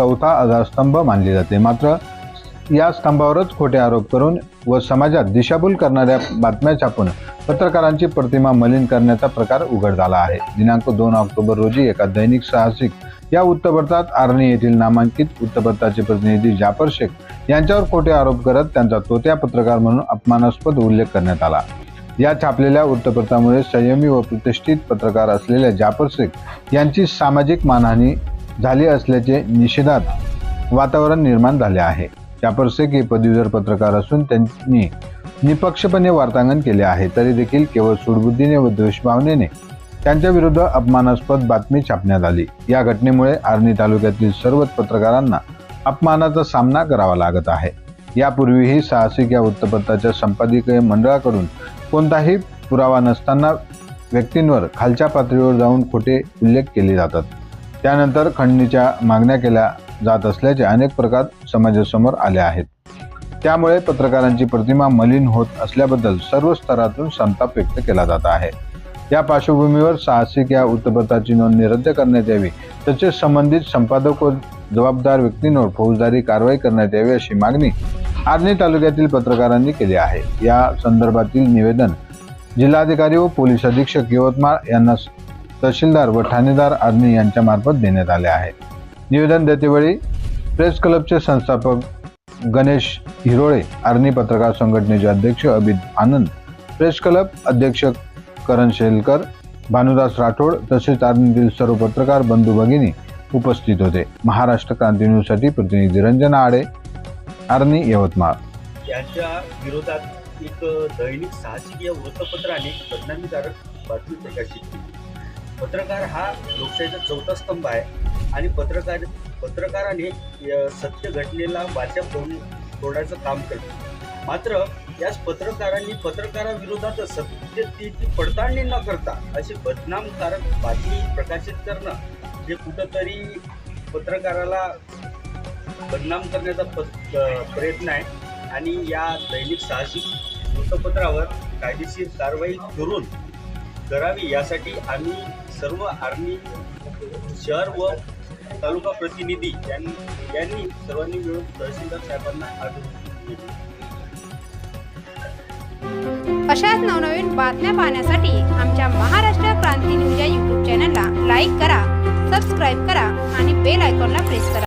चौथा आधारस्तंभ मानली जाते. मात्र या स्तंभावरच खोटे आरोप करून व समाजात दिशाभूल करणाऱ्या बातम्या छापून पत्रकारांची प्रतिमा मलिन करण्याचा प्रकार उघड झाला आहे. दिनांक दोन ऑक्टोबर रोजी एका दैनिक साहसिक या वृत्तपत्रात आर्णी येथील नामांकित वृत्तपत्राचे प्रतिनिधी जाफर शेख यांच्यावर खोटे आरोप करत त्यांचा तोत्या पत्रकार म्हणून अपमानास्पद उल्लेख करण्यात आला. या छापलेल्या वृत्तपत्रामुळे संयमी व प्रतिष्ठित पत्रकार असलेल्या जाफर शेख यांची सामाजिक मानहानी झाली असल्याचे निषेधात वातावरण निर्माण झाले आहे. जाफर हे पदवीधर पत्रकार असून त्यांनी निपक्षपणे वार्तांकन केले आहे. तरी देखील केवळ सुडबुद्धीने व द्वेषभावनेने त्यांच्या विरुद्ध अपमानास्पद बातमी छापण्यात आली. या घटनेमुळे आर्णी तालुक्यातील सर्वच पत्रकारांना अपमानाचा सामना करावा लागत आहे. यापूर्वीही साहसिक या वृत्तपत्राच्या संपादकीय मंडळाकडून कोणताही पुरावा नसताना व्यक्तींवर खालच्या पातळीवर जाऊन खोटे उल्लेख केले जातात. त्यानंतर खंडणीच्या मागण्या केल्या जात असल्याचे अनेक प्रकार समाजासमोर आले आहेत. त्यामुळे पत्रकारांची प्रतिमा मलिन होत असल्याबद्दल सर्व स्तरातून संताप व्यक्त केला जात आहे. या पार्श्वभूमीवर साहसिक या वृत्तपत्राची नोंदणी रद्द करण्यात यावी तसेच संबंधित संपादक व जबाबदार व्यक्तींवर फौजदारी कारवाई करण्यात यावी अशी मागणी आर्णी तालुक्यातील पत्रकारांनी केली आहे. या संदर्भातील निवेदन जिल्हाधिकारी व पोलीस अधीक्षक यवतमाळ यांना तहसीलदार व ठाणेदार आदमी यांच्या मार्फत देण्यात आले आहे. निवेदन देतेवेळी प्रेस क्लबचे संस्थापक गणेश हिरोळे आर्णी पत्रकार संघटनेचे अध्यक्ष अभित आनंद प्रेस क्लब अध्यक्ष करण शेलकर भानुदास राठोड तसेच आर्णीतील सर्व पत्रकार बंधू भगिनी उपस्थित होते. महाराष्ट्र क्रांती न्यूजसाठी प्रतिनिधी रंजना आडे आर्णी यवतमाळ. यांच्या विरोधात एक दैनिक साहसिक या वृत्तपत्राने बदनामीकारक बातमी प्रकाशित केली. पत्रकार हा लोकशाहीचा चौथा स्तंभ आहे. आणि पत्रकार पत्रकाराने या सत्य घटनेला वाचा फोडून फोडायचं काम करतो मात्र याच पत्रकारांनी पत्रकाराविरोधात सत्यतेची पडताळणी न करता अशी बदनामकारक बातमी प्रकाशित करणं हे कुठंतरी पत्रकाराला बदनाम करण्याचा प- प्रयत्न आहे. आणि या दैनिक साहसिक वृत्तपत्रावर कायदेशीर कारवाई करून करावी यासाठी आम्ही सर्व आर्मी शहर व तालुका प्रतिनिधी यांनी यांनी सर्वांनी मिळून तहसीलदार साहेबांना आदेश अशाच नवनवीन बातम्या पाहण्यासाठी आमच्या महाराष्ट्र क्रांती न्यूज या यूट्यूब चॅनलला लाईक करा सबस्क्राईब करा आणि बेल आयकॉनला प्रेस करा.